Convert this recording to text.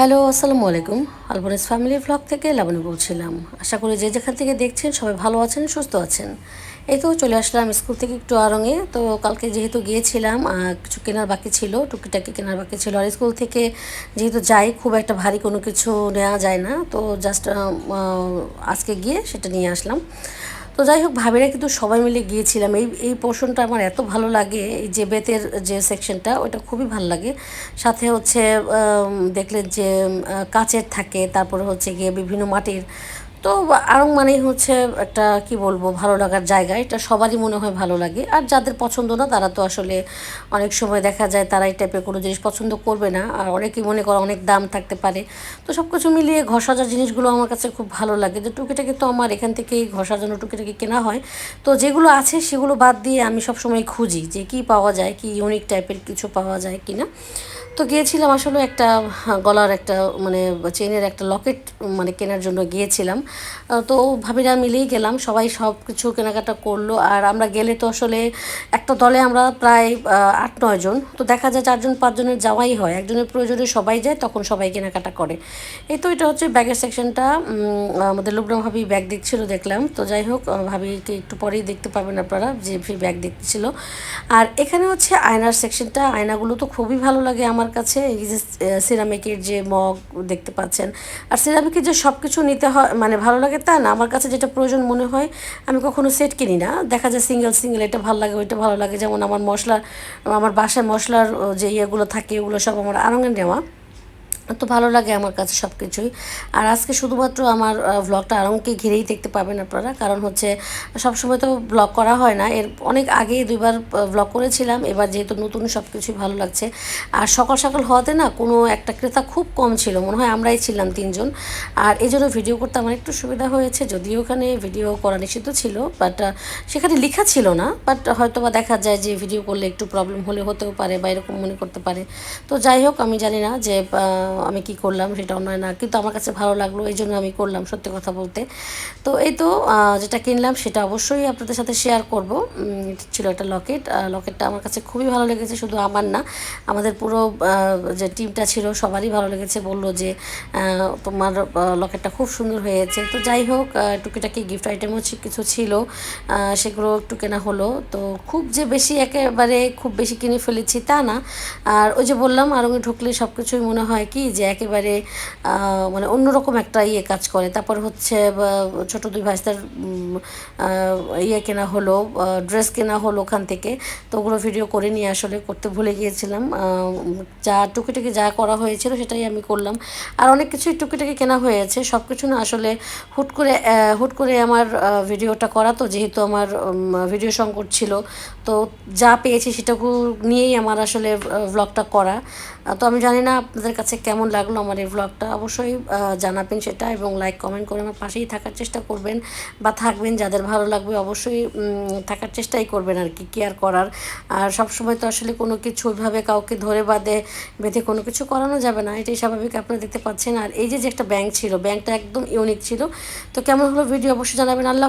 Hello, আসসালামু আলাইকুম। আলবনেস family vlog থেকে লাবণী বলছিলাম। আশা করি যে যেখান থেকে দেখছেন সবাই ভালো আছেন, সুস্থ আছেন। এই তো চলে আসলাম স্কুল থেকে একটু আরঙে। তো কালকে যেহেতু গিয়েছিলাম কিছু কেনার বাকি ছিল, টুকিটাকি কেনার বাকি ছিল। আর স্কুল থেকে যেহেতু যাই, খুব একটা ভারী কোনো কিছু নেওয়া যায় না। তো জাস্ট আজকে গিয়ে সেটা নিয়ে আসলাম। তো যাই হোক, ভাবিরা কিন্তু সবাই মিলে গিয়েছিলাম। এই এই পোর্শনটা আমার এত ভালো লাগে, এই যে বেতের যে সেকশনটা ওটা খুবই ভালো লাগে। সাথে হচ্ছে দেখলেন দেখলে যে কাচের থাকে, তারপরে হচ্ছে গিয়ে বিভিন্ন মাটির তো আরং মানেই হচ্ছে একটা, কি বলব, ভালো লাগার জায়গা। এটা সবারই মনে হয় ভালো লাগে। আর যাদের পছন্দ না, তারা তো আসলে অনেক সময় দেখা যায় তারা এই টাইপের কোনো জিনিস পছন্দ করবে না। আর অনেকেই মনে করে অনেক দাম থাকতে পারে। তো সব কিছু মিলিয়ে সাজার জিনিসগুলো আমার কাছে খুব ভালো লাগে। যে টুকিটাকি তো আমার এখান থেকেই ঘর সাজানো টুকিটাকি কেনা হয়। তো যেগুলো আছে সেগুলো বাদ দিয়ে আমি সব সময় খুঁজি যে কি পাওয়া যায়, কি ইউনিক টাইপের কিছু পাওয়া যায় কি না তো গিয়েছিলাম আসলে একটা গলার একটা মানে চেনের একটা লকেট মানে কেনার জন্য গিয়েছিলাম। তো ভাবিরা মিলেই গেলাম, সবাই সব কিছু কেনাকাটা করল। আর আমরা গেলে তো আসলে একটা দলে আমরা প্রায় আট, নয় জন। তো দেখা যায় চারজন পাঁচজনের যাওয়াই হয়। একজনের প্রয়োজনে সবাই যায়, তখন সবাই কেনাকাটা করে। এই তো এটা হচ্ছে ব্যাগের সেকশনটা। আমাদের লুবনা ভাবি ব্যাগ দেখছিল, দেখলাম। তো যাই হোক ভাবিকে একটু পরেই দেখতে পাবেন আপনারা, যে ব্যাগ দেখতেছিল আর এখানে হচ্ছে আয়নার সেকশনটা। আয়নাগুলো তো খুবই ভালো লাগে আমার। কাছে এই যে সিরামিকের যে মগ দেখতে পাচ্ছেন, আর সিরামিকের যে সব কিছু নিতে হয় মানে ভালো লাগে তা না, আমার কাছে যেটা প্রয়োজন মনে হয়, আমি কখনো সেট কিনি না। দেখা যায় সিঙ্গেল সিঙ্গেল এটা ভালো লাগে, ওইটা ভালো লাগে। যেমন আমার মশলা, আমার বাসায় মশলার যে ইয়েগুলো থাকে, ওগুলো সব আমার আরঙে নেওয়া। তো ভালো লাগে আমার কাছে সব কিছুই আর আজকে শুধুমাত্র আমার ব্লগটা আরঙকে ঘিরেই দেখতে পাবেন আপনারা। কারণ হচ্ছে, সবসময় তো ব্লগ করা হয় না। এর অনেক আগেই দুইবার ব্লগ করেছিলাম। এবার যেহেতু নতুন সব কিছুই ভালো লাগছে। আর সকাল সকাল হওয়াতে না কোনো একটা ক্রেতা খুব কম ছিল। মনে হয় আমরাই ছিলাম তিনজন। আর এই জন্য ভিডিও করতে আমার একটু সুবিধা হয়েছে। যদিও ওখানে ভিডিও করা নিষিদ্ধ ছিল বাট সেখানে লেখা ছিল না। বাট হয়তো বা দেখা যায় যে ভিডিও করলে একটু প্রবলেম হলে হতেও পারে বা এরকম মনে করতে পারে। তো যাই হোক, আমি জানি না যে আমি কি করলাম সেটা অন্যায় না। কিন্তু আমার কাছে ভালো লাগল, এই জন্য আমি করলাম সত্যি কথা বলতে। তো এই তো যেটা কিনলাম সেটা অবশ্যই আপনাদের সাথে শেয়ার করব। ছিল একটা লকেট লকেটটা আমার কাছে খুবই ভালো লেগেছে, শুধু আমার না, আমাদের পুরো যে টিমটা ছিল সবারই ভালো লেগেছে, বলল যে তোমার লকেটটা খুব সুন্দর হয়েছে। তো যাই হোক টুকিটাকি গিফট আইটেমও কিছু ছিল সেগুলো একটু কেনা হলো। তো খুব যে বেশি একেবারে খুব বেশি কিনে ফেলেছি তা না। আর ওই যে বললাম, আরঙে ঢুকলে সব কিছুই মনে হয় কি যে একেবারে মানে অন্যরকম একটা ইয়ে কাজ করে। তারপর হচ্ছে ছোট দুই ভাইস্তার ইয়ে কেনা হলো ড্রেস কেনা হলো ওখান থেকে। তো ওগুলো ভিডিও করে নিয়ে আসলে করতে ভুলে গিয়েছিলাম। যা টুকিটাকি যা করা হয়েছিল সেটাই আমি করলাম। আর অনেক কিছুই টুকিটাকি কেনা হয়েছে। সব কিছু না আসলে হুট করে হুট করে আমার ভিডিওটা করা তো যেহেতু আমার ভিডিও সংকট ছিল। তো যা পেয়েছি সেটাকে নিয়েই আমার আসলে ভ্লগটা করা। তো আমি জানি না আপনাদের কাছে কেমন লাগল আমার এই ভ্লগটা অবশ্যই জানাবেন সেটা এবং লাইক কমেন্ট করে আমার পাশেই থাকার চেষ্টা করবেন বা থাকবেন, যাদের ভালো লাগবে অবশ্যই থাকার চেষ্টাই করবেন আর কি কেয়ার করার। আর সবসময় তো আসলে কোনো কিছু ওইভাবে কাউকে ধরে বাঁধে, বেঁধে কোনো কিছু করানো যাবে না, এটাই স্বাভাবিক, আপনারা দেখতে পাচ্ছেন। আর এই যে যে একটা ব্যাংক ছিল ব্যাংকটা একদম ইউনিক ছিল। তো কেমন হলো ভিডিও অবশ্যই জানাবেন, আল্লাহ।